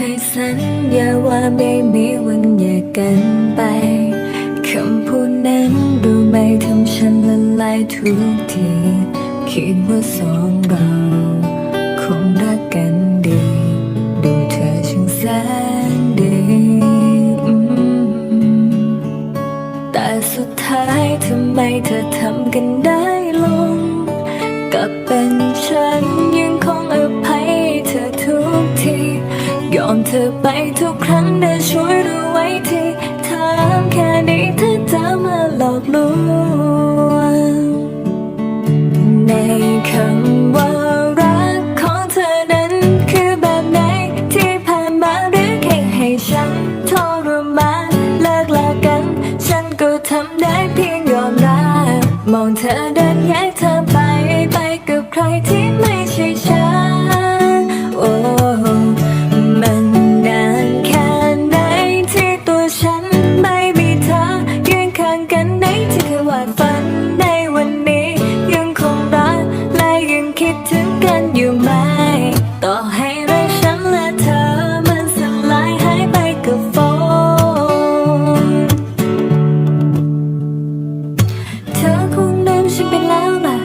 คยสัญญาว่าไม่มีวันแยกกันไป คำพูดนั้นดูไม่ทำฉันละลายทุกที คิดว่าสองเราคงรักกันดี ดูเธอช่างแสนดีอืมแต่สุดท้ายทำไมเธอทำกันได้ลง ยอมเธอไปทุกครั้งได้ช่วยรู้ไว้ที่ถามแค่นี้เธอจะมาหลอกลวงในคำว่ารักของเธอนั้นคือแบบไหนที่ผ่านมาหรือแค่ให้ฉันทรมานเลิกลากัน ฉันก็ทำได้เพียงยอมรับมองเธอเดินแยก วาดฝันในวันนี้ ยังคงรักและยังคิดถึงกันอยู่ไหม ต่อให้รักฉันและเธอมันสลายหายไปกับฝนเธอคงลืมฉันไปแล้วล่ะ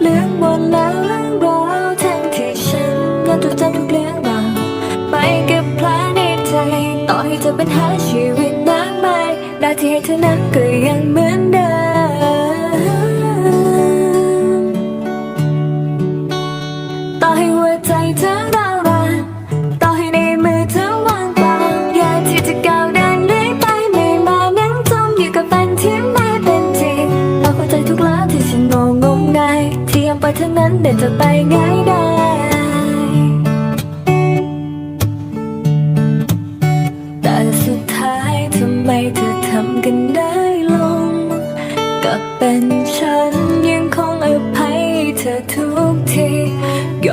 เรื่องหมดแล้วเรื่องราวทั้งที่ฉันยังจดจำทุกเรื่องราวไปกับแผลในใจต่อให้เธอเป็นหาชีวิตมากมายหน้าที่ให้เธอนั้นก็ยังเหมือนเดิม วใจเธอร้าวรานต่อให้ในมือเธอว่างเปล่าอยากที่จะก้าวเดินเรื่อยไปไม่มานั่งจมอยู่กับฝันที่ไม่เป็นจริงเราเข้าใจทุกแล้วที่ฉันงงงมงายที่ยังไปเท่านั้นเดินจะไปง่ายได้แต่สุดท้ายทำไมเธอทำกันได้ลงกับเป็น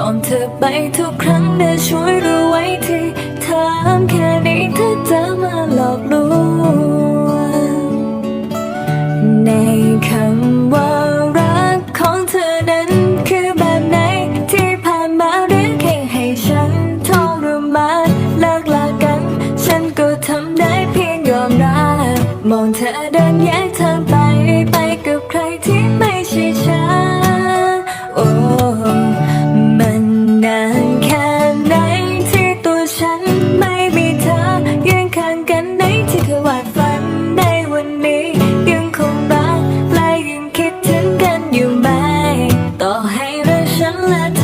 อมเธอไปทุกครั้งได้ช่วยรู้ไว้ที่ถามแค่นี้ถ้าเธอมาหลอกลวงในคำว่ารักของเธอนั้นคือแบบไหนที่ผ่านมาเรื่องแค่ให้ฉันทรมานเลิกลากัน ฉันก็ทำได้เพียงยอมรับมองเธอเดินแยกทาง let